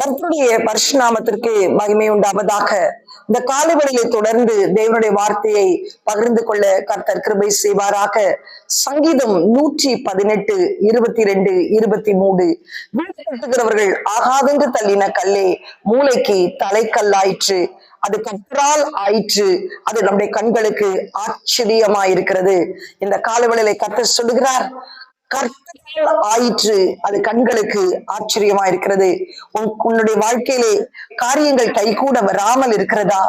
கர்த்தருடைய பரிசுநாமத்திற்கு மகிமை உண்டாவதாக. இந்த காலவெளியை தொடர்ந்து தேவனுடைய வார்த்தையை பகிர்ந்து கொள்ள கர்த்தர் கிருபை செய்வாராக. சங்கீதம் நூற்றி பதினெட்டு இருபத்தி ரெண்டு இருபத்தி மூணு வீடு கட்டுகிறவர்கள் ஆகாதென்று தள்ளின கல்லே மூளைக்கு தலைக்கல்லாயிற்று அது கற்றால் ஆயிற்று. அது நம்முடைய கண்களுக்கு ஆச்சரியமாயிருக்கிறது. இந்த காலவெளியை கர்த்தர் சொல்லுகிறார் கற்கள் ஆயிற்று. அது கண்களுக்கு ஆச்சரியமா இருக்கிறது. உன்னுடைய வாழ்க்கையிலே காரியங்கள் கைகூட வராமல் இருக்கிறதா?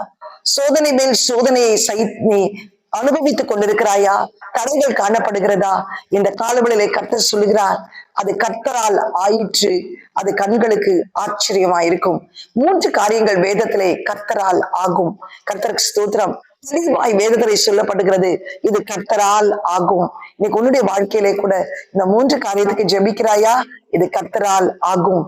சோதனை மேல் சோதனையை சை நீ அனுபவித்துக் கொண்டிருக்கிறாயா? தடைகள் காணப்படுகிறதா? இந்த காலவெளியிலே கர்த்தர் சொல்லுகிறார் அது கர்த்தரால் ஆயிற்று. அது கண்களுக்கு ஆச்சரியமா இருக்கும். மூன்று காரியங்கள் வேதத்திலே கர்த்தரால் ஆகும். கர்த்தருக்கு ஸ்தோத்திரம். தெளிவாய் வேதத்திலே சொல்லப்படுகிறது இது கர்த்தரால் ஆகும். இன்னைக்கு உன்னுடைய வாழ்க்கையிலே கூட இந்த மூன்று காரியத்துக்கு ஜெபிக்கிறாயா? இது கர்த்தரால் ஆகும்.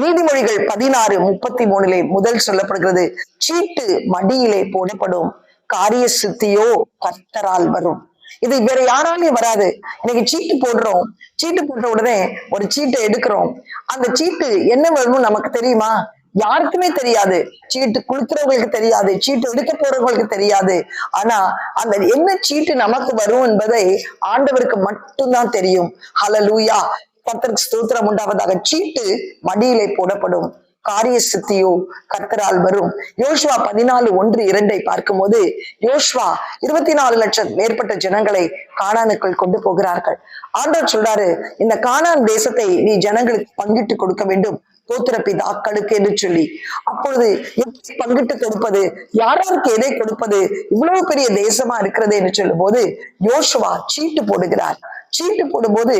நீதிமொழிகள் பதினாறு முப்பத்தி மூணுலே முதல் சொல்லப்படுகிறது சீட்டு மடியிலே போடப்படும். காரிய சித்தியோ கர்த்தரால் வரும். இது வேற யாராலையும் வராது. இன்னைக்கு சீட்டு போடுறோம். சீட்டு போட்ட உடனே ஒரு சீட்டை எடுக்கிறோம். அந்த சீட்டு என்ன வரும்னு நமக்கு தெரியுமா? யாருக்குமே தெரியாது. சீட்டு குளுத்துறவங்களுக்கு தெரியாது. சீட்டு எடுக்க போறவங்களுக்கு தெரியாது. ஆனா அந்த என்ன சீட்டு நமக்கு வரும் என்பதை ஆண்டவருக்கு மட்டும்தான் தெரியும். ஹலலூயா கத்தருக்கு ஸ்தோத்திரம் உண்டாவதாக. சீட்டு மடியிலே போடப்படும். காரிய சித்தியோ கர்த்தரால் வரும். யோஷ்வா பதினாலு ஒன்று இரண்டை பார்க்கும்போது யோஷ்வா இருபத்தி நாலு லட்சம் மேற்பட்ட ஜனங்களை காணானுக்குள் கொண்டு போகிறார்கள். ஆண்டவர் சொல்றாரு இந்த காணான் தேசத்தை நீ ஜனங்களுக்கு பங்கிட்டு கொடுக்க வேண்டும். கோத்திர பிதாக்களுக்கு என்று சொல்லி. அப்பொழுது எப்படி பங்கிட்டு கொடுப்பது? யாராருக்கு எதை கொடுப்பது? இவ்வளவு பெரிய தேசமா இருக்கிறது என்று சொல்லும் போது யோசுவா சீட்டு போடுகிறார். சீட்டு போடும்போது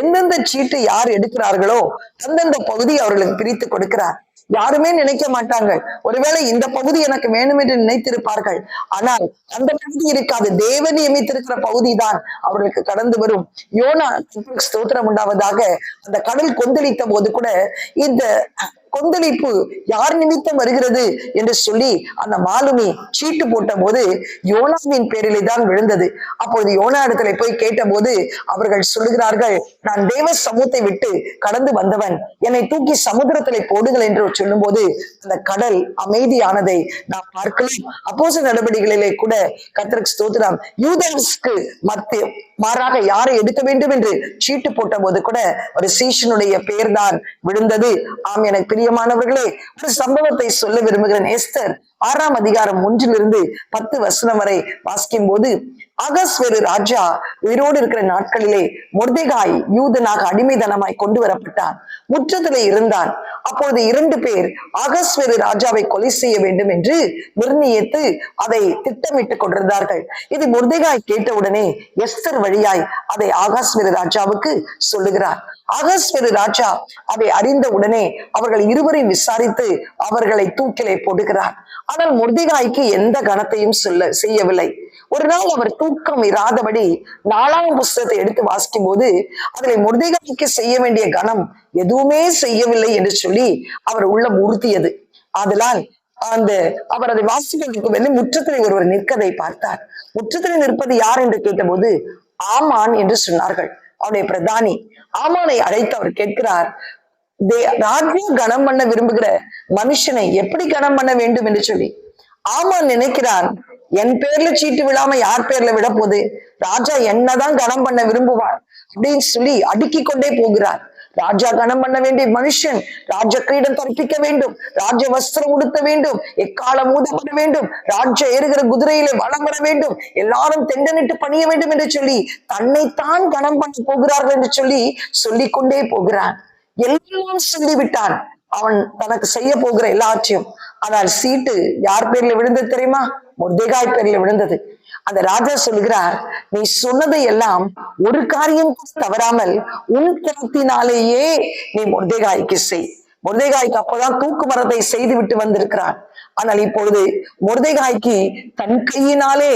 எந்தெந்த சீட்டு யார் எடுக்கிறார்களோ அந்தந்த பகுதி அவர்களுக்கு பிரித்து கொடுக்கிறார். யாருமே நினைக்க மாட்டாங்க. ஒருவேளை இந்த பகுதி எனக்கு வேணும் என்று நினைத்திருப்பார்கள். ஆனால் அந்த பகுதி இருக்காது. தேவன் நியமித்திருக்கிற பகுதி தான் அவர்களுக்கு கடந்து வரும். யோனா ஸ்தோத்திரம் உண்டாவதாக அந்த கடல் கொந்தளித்த போது கூட இந்த கொந்தளிப்பு யார் நிமித்தம் வருகிறது என்று சொல்லி அந்த மாலுமி சீட்டு போட்ட போது யோனாவின் பேரிலே தான் விழுந்தது. அப்பொழுது யோனா இடத்துல போய் கேட்டபோது அவர்கள் சொல்லுகிறார்கள் நான் தேவ சமூகத்தை விட்டு கடந்து வந்தவன். என்னை தூக்கி சமுத்திரத்திலே போடுங்கள் என்று சொல்லும் போது அந்த கடல் அமைதியானதை நாம் பார்க்கலாம். அப்போச நடவடிக்கைகளிலே கூட கத்திரக் ஸ்தோத்திரம். யூதர்ஸ்க்கு மத்திய மாறாக யாரை எடுக்க வேண்டும் என்று சீட்டு போட்ட போது கூட ஒரு சீஷனுடைய பெயர் தான் விழுந்தது. ஆம் எனக்கு பிரியமானவர்களே ஒரு சம்பவத்தை சொல்ல விரும்புகிறேன். எஸ்தர் ஆறாம் அதிகாரம் ஒன்றிலிருந்து பத்து வசனம் வரை வாசிக்கும் போது அகஸ்வரு ராஜா உயிரோடு இருக்கிற நாட்களிலே மொர்தேகாய் யூதனாக அடிமைதனமாய் கொண்டு வரப்பட்டான். முற்றத்திலே இருந்தான். அப்பொழுது இரண்டு பேர் அகஸ்வரு ராஜாவை கொலை செய்ய வேண்டும் என்று நிர்ணயித்து அதை திட்டமிட்டுக் கொண்டிருந்தார்கள். இது முர்தேகாய் கேட்டவுடனே எஸ்தர் வழியாய் அதை ஆகாஸ்வரு ராஜாவுக்கு சொல்லுகிறார். அகஸ்வரு ராஜா அதை அறிந்த உடனே அவர்கள் இருவரையும் விசாரித்து அவர்களை தூக்கிலே போடுகிறார் ஆனால் முர்திகாய்க்கு எந்த கணத்தையும் சொல்ல செய்யவில்லை. ஒரு நாள் அவர் தூக்கம் இராதபடி நாலாம் புஸ்தகத்தை எடுத்து வாசிக்கும் போது அதில் முர்திகாய்க்கு செய்ய வேண்டிய கணம் எதுவுமே செய்யவில்லை என்று சொல்லி அவர் உள்ள உறுத்தியது. அதனால் அந்த அவர் அதை வாசிக்கிறதுக்கு வெளியே முற்றத்திலே ஒருவர் நிற்கதை பார்த்தார். முற்றத்திலே நிற்பது யார் என்று கேட்டபோது ஆமான் என்று சொன்னார்கள். அவருடைய பிரதானி ஆமானை அழைத்து அவர் கேட்கிறார் தே ராஜ்யம் கனம் பண்ண விரும்புகிற மனுஷனை எப்படி கனம் பண்ண வேண்டும்? என்று சொல்லி. ஆமா நினைக்கிறான் என் பேர்ல சீட்டு விழாம யார் பேர்ல விட போகுது? ராஜா என்னதான் கனம் பண்ண விரும்புவார் அப்படின்னு சொல்லி அடுக்கி கொண்டே போகிறார். ராஜா கனம் பண்ண வேண்டிய மனுஷன் ராஜ கிரீடம் தற்பிக்க வேண்டும் ராஜ வஸ்திரம் உடுத்த வேண்டும் எக்காலம் ஊதப்பட வேண்டும் ராஜ ஏறுகிற குதிரையில வளம் வர வேண்டும் எல்லாரும் தெண்டனிட்டு பணிய வேண்டும் என்று சொல்லி தன்னைத்தான் கனம் பண்ண போகிறார்கள் என்று சொல்லி சொல்லிக்கொண்டே போகிறான். எல்லாம் சொல்லிவிட்டான். அவன் தனக்கு செய்ய போகிற எல்லாத்தையும் ஆனால் சீட்டு யார் பேர்ல விழுந்தது தெரியுமா? முர்தேகாய் பேர்ல விழுந்தது. அந்த ராஜா சொல்கிறார் நீ சொன்னதை எல்லாம் ஒரு காரியம் தவறாமல் உன் கருத்தினாலேயே நீ முர்தேகாய்க்கு செய். முர்தேகாய்க்கு அப்பதான் தூக்கு மரத்தை செய்து விட்டு வந்திருக்கிறான். ஆனால் இப்பொழுது முருதைகாய்க்கு தன் கையினாலே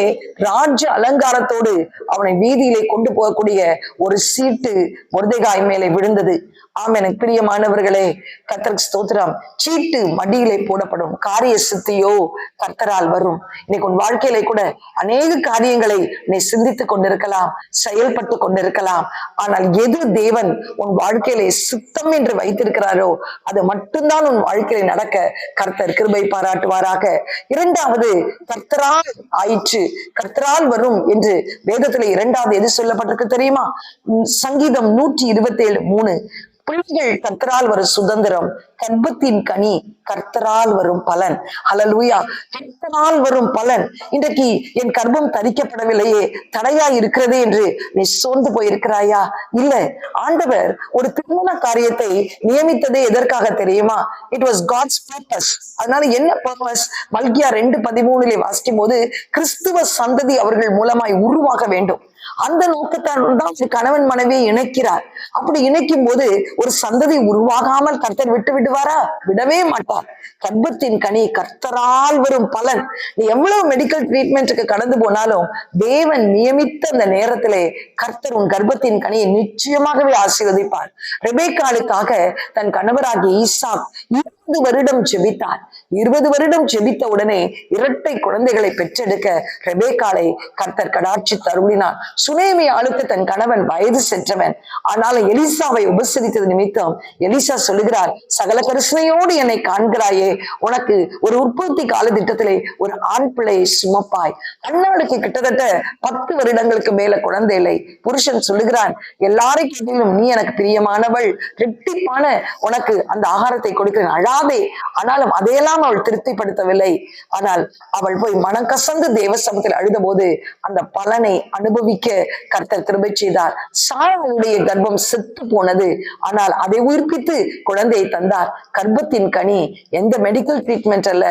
ராஜ அலங்காரத்தோடு அவனை வீதியிலே கொண்டு போகக்கூடிய ஒரு சீட்டு முருதைகாய் மேலே விழுந்தது. ஆம் எனக்கு பிரியமானவர்களே கத்தர் ஸ்தோத்திரம். சீட்டு மடியிலே போடப்படும். காரிய சித்தியோ கர்த்தரால் வரும். இன்னைக்கு உன் வாழ்க்கையில கூட அநேக காரியங்களை நீ சிந்தித்துக் கொண்டிருக்கலாம் செயல்பட்டு கொண்டிருக்கலாம். ஆனால் எது தேவன் உன் வாழ்க்கையிலே சுத்தம் என்று வைத்திருக்கிறாரோ அது மட்டும்தான் உன் வாழ்க்கையில நடக்க கர்த்தர் கிருபை பாராட்டுவாராக இரண்டாவது கர்த்தரால் ஆயிற்று கர்த்தரால் வரும் என்று வேதத்துல இரண்டாவது எது சொல்லப்பட்டிருக்கு தெரியுமா? சங்கீதம் நூற்றி இருபத்தி ஏழு மூணு. பிள்ளைகள் கர்த்தரால் வரும் சுதந்திரம் கர்ப்பத்தின் கனி கர்த்தரால் வரும் பலன். அலலுயா கர்த்தரால் வரும் பலன். இன்றைக்கு என் கர்ப்பம் தரிக்கப்படவில்லையே தடையா இருக்கிறது என்று நீ சோர்ந்து போயிருக்கிறாயா? இல்ல. ஆண்டவர் ஒரு திருமண காரியத்தை நியமித்ததே எதற்காக தெரியுமா? இட் வாஸ் காட்ஸ் பர்பஸ் அதனால என்ன பர்பஸ் மல்கியா ரெண்டு பதிமூணுல வாசிக்கும் போது கிறிஸ்துவ சந்ததி அவர்கள் மூலமாய் உருவாக வேண்டும். அந்த நோக்கத்தால் தான் கணவன் மனைவியை இணைக்கிறார். அப்படி இணைக்கும் போது ஒரு சந்ததி உருவாகாமல் கர்த்தர் விட்டு விடுவாரா? விடவே மாட்டார். கர்ப்பத்தின் கனி கர்த்தரால் வரும் பலன். நீ எவ்வளவு மெடிக்கல் ட்ரீட்மெண்ட்டுக்கு கடந்து போனாலும் தேவன் நியமித்த அந்த நேரத்திலே கர்த்தர் உன் கர்ப்பத்தின் கனியை நிச்சயமாகவே ஆசீர்வதிப்பார். ரெபேக்காலுக்காக தன் கணவராகிய ஈசாக் இருபது வருடம் செபித்தார். இருபது வருடம் செபித்த உடனே இரட்டை குழந்தைகளை பெற்றெடுக்க ரெபேக்காலை கர்த்தர் கடாட்சி தருளினார் சுனேமி ஆளுக்கு தன் கணவன் வயது சென்றவன். ஆனால் எலிசாவை உபசரித்தது நிமித்தம் எலிசா சொல்லுகிறார் சகல கரிசனையோடு என்னை காண்கிறாயே உனக்கு ஒரு உற்பத்தி கால திட்டத்திலே ஒரு ஆண் பிள்ளையை சுமப்பாய். அண்ணாளுக்கு கிட்டத்தட்ட பத்து வருடங்களுக்கு மேல குழந்தை இல்லை. புருஷன் சொல்லுகிறான் எல்லாரை கேட்டிலும் நீ எனக்கு பிரியமானவள். ரெட்டிப்பான உனக்கு அந்த ஆகாரத்தை கொடுக்கிறேன். அழா பாதை. ஆனாலும் அதையெல்லாம் அவள் திருப்திப்படுத்தவில்லை. ஆனால் அவள் போய் மனம் கசந்து தேவ சமூகத்தில் அழுத போது அந்த பலனை அனுபவிக்க கர்த்தர் கிருபை செய்தார். சாராளுடைய கர்ப்பம் செத்து போனது. ஆனால் அதை உயிர்ப்பித்து குழந்தையை தந்தார். கர்ப்பத்தின் கனி எந்த மெடிக்கல் ட்ரீட்மெண்ட் அல்ல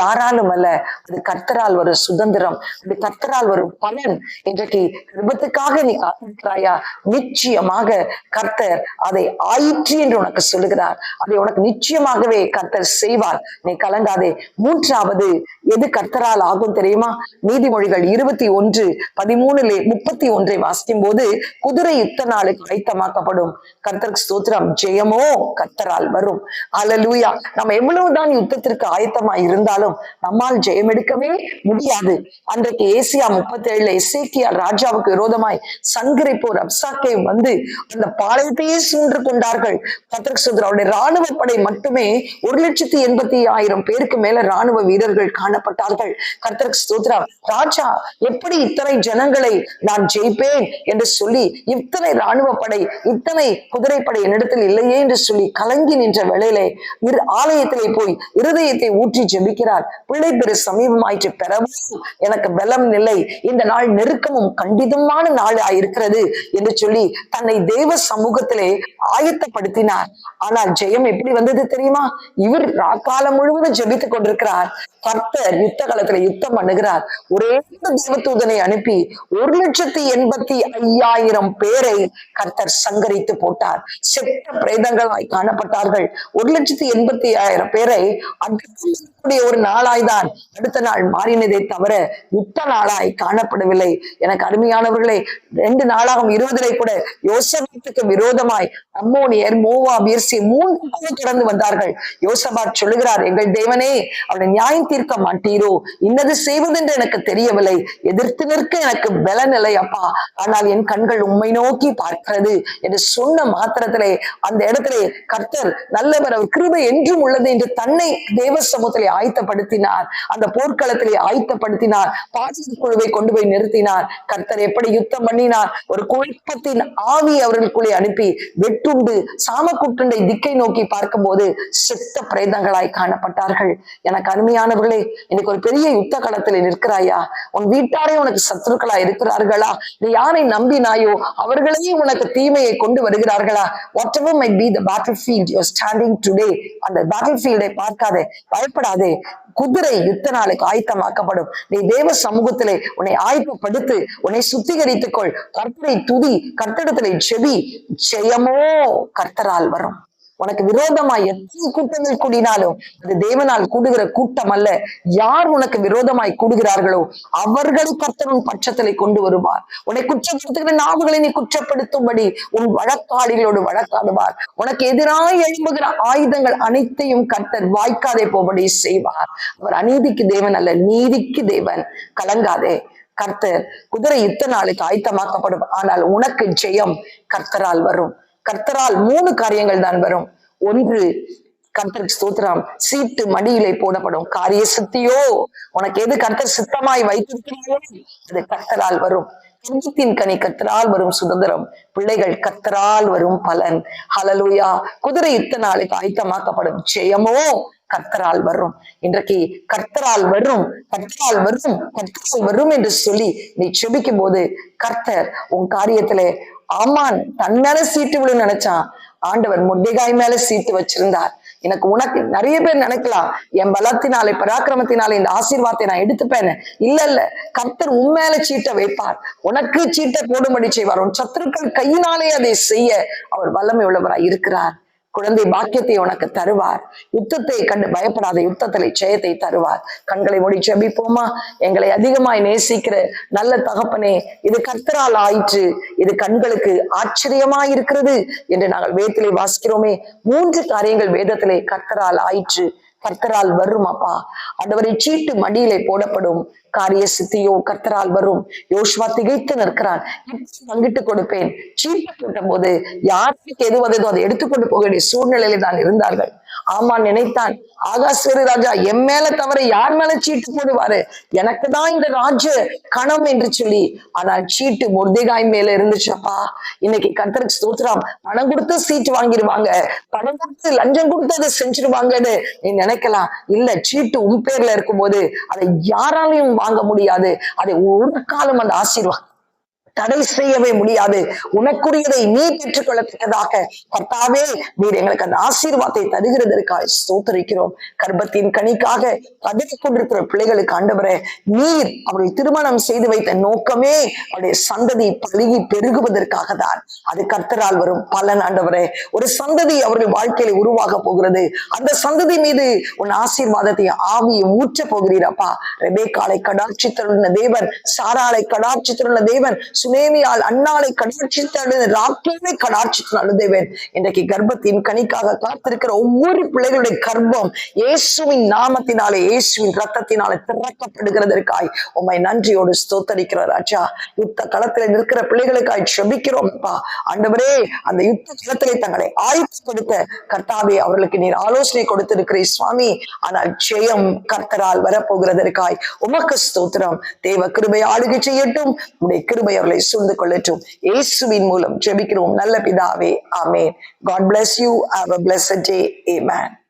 யாராலும் அல்ல. அது கர்த்தரால் வரும் சுதந்திரம். அது கர்த்தரால் வரும் பலன். இன்றைக்கு கர்ப்பத்துக்காக நீ காத்திருக்கிறாயா? நிச்சயமாக கர்த்தர் அதை ஆயிற்று என்று உனக்கு சொல்லுகிறார். அதை உனக்கு நிச்சயமாகவே கர்த்தர் செய்வார். நீ கலங்காதே. மூன்றாவது எது கர்த்தரால் ஆகும் தெரியுமா? நீதிமொழிகள் இருபத்தி ஒன்று பதிமூணுல முப்பத்தி ஒன்றை வாசிக்கும் போது குதிரை யுத்த நாளுக்கு ஆயத்தமாக்கப்படும் கர்த்தர் ஸ்தோத்திரம். ஜெயமோ கர்த்தரால் வரும். அலலூயா நம்ம எவ்வளவுதான் யுத்தத்திற்கு ஆயத்தமா இருந்தாலும் நம்மால் ஜெயம் எடுக்கவே முடியாது. அன்றைக்கு ஏசியா முப்பத்தி ஏழுல எசேக்கியா ராஜாவுக்கு விரோதமாய் சங்கரிப்போர் அப்சாக்கே வந்து அந்த பாளையத்தையே சூன்று கொண்டார்கள். கர்த்தருக்கு சுந்தர் அவருடைய ராணுவ படை மட்டுமே ஒரு லட்சத்தி எண்பத்தி ஆயிரம் பேருக்கு மேல ராணுவ வீரர்கள் காணப்பட்டார்கள். கர்த்தர் ஸ்தோத்ரா ராஜா எப்படி இத்தனை ஜனங்களை நான் ஜெயிப்பேன் என்று சொல்லி இத்தனை ராணுவ படை இத்தனை குதிரைப்படை என்னிடத்தில் இல்லையே என்று சொல்லி கலங்கி நின்ற வேளையிலே இரு ஆலயத்திலே போய் இருதயத்தை ஊற்றி ஜெபிக்கிறார். பிள்ளை பெரு சமீபமாயிற்று பெறவும் எனக்கு பலம் இல்லை. இந்த நாள் நெருக்கமும் கண்டிதமான நாள் ஆயிருக்கிறது என்று சொல்லி தன்னை தேவ சமூகத்திலே ஆயத்தப்படுத்தினார். ஆனால் ஜெயம் எப்படி வந்தது தெரியுமா? இவர் காலம் முழுவதும் ஜெபித்துக் கொண்டிருக்கிறார். கர்த்தர் யுத்த காலத்துல யுத்தம் பண்ணுகிறார். ஒரே தேவதூதனை அனுப்பி ஒரு லட்சத்தி எண்பத்தி ஐயாயிரம் பேரை கர்த்தர் சங்கரித்து போட்டார். செத்த பிரேதங்களாய் காணப்பட்டார்கள். ஒரு லட்சத்தி எண்பத்தி ஐயாயிரம் பேரை அடுத்த ஒரு நாளாய்தான் அடுத்த நாள் மாறினதை தவிர யுத்த நாளாய் காணப்படவில்லை. எனக்கு அருமையானவர்களே ரெண்டு நாளாகும் இருபதிலே கூட யோசபாத்துக்கு விரோதமாய் அம்மோனியர் மூவா பீர்சி மூன்று கடந்து வந்தார்கள். யோசபாத் சொல்லுகிறார் எங்கள் தேவனே அவனை நியாயம் தீர்க்க மாட்டீரோ? இன்னது செய்வதென்று எனக்கு தெரியவில்லை. எதிர்த்து நிற்க எனக்கு பலன் இல்லை அப்பா. ஆனால் என் கண்கள் உண்மை நோக்கி பார்க்கிறது. என்று சொன்ன மாத்திரத்திலே அந்த இடத்திலே கர்த்தர் நல்லவர் அவர் கிருபை என்றும் உள்ளது என்று தன்னை தேவ சமூகத்திலே ஆயத்தப்படுத்தினார். அந்த போர்க்களத்திலே ஆயத்தப்படுத்தினார். பாசித குழுவை கொண்டு போய் நிறுத்தினார். கர்த்தர் எப்படி யுத்தம் பண்ணினார்? ஒரு குழப்பத்தின் ஆவி அவர்களுக்குள்ளே அனுப்பி வெட்டுண்டு சாம சாமக்குட்டுண்டை திக்கை நோக்கி பார்க்கும்போது செத்த பிரேதங்களாய் காணப்பட்டார்கள். எனக்கு அருமையானவர்களே இன்னைக்கு ஒரு பெரிய யுத்த களத்தில் நிற்கிறாயா? உன் வீட்டாரே உனக்கு சத்துருக்களா இருக்கிறார்களா? நீ யாரை நம்பினாயோ அவர்களே உனக்கு தீமையை கொண்டு வருகிறார்களா? Whatever might be the battlefield your standing today அந்த பேட்டில் ஃபீல்டை பார்க்காதே பயப்படாதே. குதிரை யுத்த நாளுக்கு ஆயத்தமாக்கப்படும். நீ தேவ சமூகத்திலே உன்னை ஆயத்தப்படுத்து உன்னை சுத்திகரித்துக்கொள். கர்த்தரை துதி கர்த்தடத்திலே செவி ஜெயமோ கர்த்தரால் வரும். உனக்கு விரோதமாய் எத்தனை கூட்டங்கள் கூடினாலும் அது தேவனால் கூடுகிற கூட்டம் அல்ல. யார் உனக்கு விரோதமாய் கூடுகிறார்களோ அவர்களை கர்த்தரும் பட்சத்திலே கொண்டு வருவார். உன்னை குற்றப்படுத்துகிற நாவுகளை நீ குற்றப்படுத்தும்படி உன் வழக்காடிகளோடு வழக்காடுவார். உனக்கு எதிராக எழும்புகிற ஆயுதங்கள் அனைத்தையும் கர்த்தர் வாய்க்காதே போபடி செய்வார். அவர் அநீதிக்கு தேவன் அல்ல நீதிக்கு தேவன். கலங்காதே. கர்த்தர் குதிரை இத்தனை நாளுக்கு ஆயத்தமாக்கப்படும் ஆனால் உனக்கு ஜெயம் கர்த்தரால் வரும். கர்த்தரால் மூணு காரியங்கள் தான் வரும். ஒன்று கர்த்தருக்கு ஸ்தோத்திரம். சீட்டு மடியிலே போடப்படும். காரிய சித்தியோ உனக்கு எது கர்த்தர் சித்தமாய் வைத்திருக்கிறீர்களோ அது கர்த்தரால் வரும். சிங்கத்தின் கனி கத்தரால் வரும் சுதந்திரம். பிள்ளைகள் கத்தரால் வரும் பலன். ஹலலுயா குதிரை இத்தனை நாளுக்கு ஆயத்தமாக்கப்படும் ஜெயமோ கர்த்தரால் வரும். இன்றைக்கு கர்த்தரால் வரும் கர்த்தரால் வரும் கர்த்தரால் வரும் என்று சொல்லி நீ செபிக்கும் போது கர்த்தர் உன் காரியத்திலே ஆமான் தன் மேல சீட்டு விழு நினைச்சான். ஆண்டவர் முட்டைகாய் மேல சீட்டு வச்சிருந்தார். எனக்கு உனக்கு நிறைய பேர் நினைக்கலாம் என் பலத்தினாலே பராக்கிரமத்தினாலே இந்த ஆசீர்வாதத்தை நான் எடுத்துப்பேன் இல்ல இல்ல கர்த்தர் உன் மேல சீட்டை வைப்பார். உனக்கு சீட்டை போடும்படி செய்வார். உன் சத்துருக்கள் கையினாலே அதை செய்ய அவர் வல்லமை உள்ளவராய் இருக்கிறார். குழந்தை பாக்கியத்தை உனக்கு தருவார். யுத்தத்தை கண்டு பயப்படாத யுத்தத்திலே ஜெயத்தை தருவார். கண்களை மூடி ஜெபிப்போமா? எங்களை அதிகமாய் நேசிக்கிற நல்ல தகப்பனே இது கர்த்தரால் ஆயிற்று. இது கண்களுக்கு ஆச்சரியமாய் இருக்கிறது என்று நாங்கள் வேதத்திலே வாசிக்கிறோமே. மூன்று காரியங்கள் வேதத்திலே கர்த்தரால் ஆயிற்று. கர்த்தரால் வரும் அப்பா ஆண்டவரை சீட்டு மடியிலே போடப்படும். காரிய சித்தியோ கர்த்தரால் வரும். யோஷ்வா திகைத்து நிற்கிறான். பங்கிட்டு கொடுப்பேன். சீட்டு போட்ட போது யாருக்கு எது வந்ததோ அதை எடுத்துக்கொண்டு போக வேண்டிய சூழ்நிலையில தான் இருந்தார்கள். ஆமா நினைத்தான். ஆகாஸ்வரி ராஜா என் மேல தவிர யார் மேல சீட்டு போடுவாரு? எனக்கு தான் இந்த ராஜ கணம் என்று சொல்லி. ஆனால் சீட்டு முர்திகாய் மேல இருந்துச்சப்பா. இன்னைக்கு கர்த்தருக்கு ஸ்தோத்திரம். பணம் கொடுத்து சீட்டு வாங்கிடுவாங்க. பணம் கொடுத்து லஞ்சம் கொடுத்து அதை செஞ்சிருவாங்கன்னு நீ நினைக்கலாம். இல்ல சீட்டு உன் பேர்ல இருக்கும்போது அதை யாராலையும் வாங்க முடியாது. அதை ஒரு காலம் அந்த ஆசீர்வாதம் தடை செய்யவே முடியாது. உனக்குரியதை நீ பெற்றுக்கொள்ளத்தக்கதாக கர்த்தாவே நீர் எங்களுக்கு அந்த ஆசீர்வாதத்தை தருகிறதற்காக சோத்தரிக்கிறோம் கர்ப்பத்தின் கனிக்காக பதவி கொண்டிருக்கிற பிள்ளைகளுக்கு ஆண்டவரே நீர் அவர்கள் திருமணம் செய்து வைத்த நோக்கமே அவருடைய சந்ததி பழுகி பெருகுவதற்காக தான் அது கர்த்தரால் வரும் பலன் ஆண்டவரே. ஒரு சந்ததி அவர்கள் வாழ்க்கையில உருவாக போகிறது. அந்த சந்ததி மீது உன் ஆசீர்வாதத்தை ஆவியை ஊற்ற போகிறீரப்பா காலை கடாட்சித்தருள்ள தேவன் சாராளை கடாட்சித்தருள்ள தேவன் சுனேமியால் அண்ணாளை கடாட்சித்தருள் ராக்கேவை கடாட்சித்தருள் தேவன் இன்றைக்கு கர்ப்பத்தின் கனிக்காக காத்திருக்கிற ஒவ்வொரு பிள்ளைகளுடைய கர்ப்பம் இயேசுவின் நாமத்தினாலே இயேசுவின் ரத்தத்தினாலே திறக்கப்படுகிறதற்காய் உண்மை நன்றியோடு ஸ்தோத்தரிக்கிறோம் ராஜா யுத்த களத்திலே நிற்கிற பிள்ளைகளுக்காய் ஷபிக்கிறோம் அப்பா. ஆண்டவரே அந்த யுத்த களத்திலே தங்களை ஆயத்தப்படுத்த கர்த்தாவே அவர்களுக்கு நீர் ஆலோசனை கொடுத்திருக்கிறீர் சுவாமி. ஆனால் ஜெயம் கர்த்தரால் வரப்போகிறதற்காய் உமக்கு ஸ்தோத்திரம். தேவ கிருபை ஆளுகை செய்யட்டும். உடைய கிருபை அவர்களை சூழ்ந்து கொள்ளட்டும். இயேசுவின் மூலம் ஜெபிக்கிறோம். நல்ல பிதாவே ஆமேன். God bless you have a blessed day amen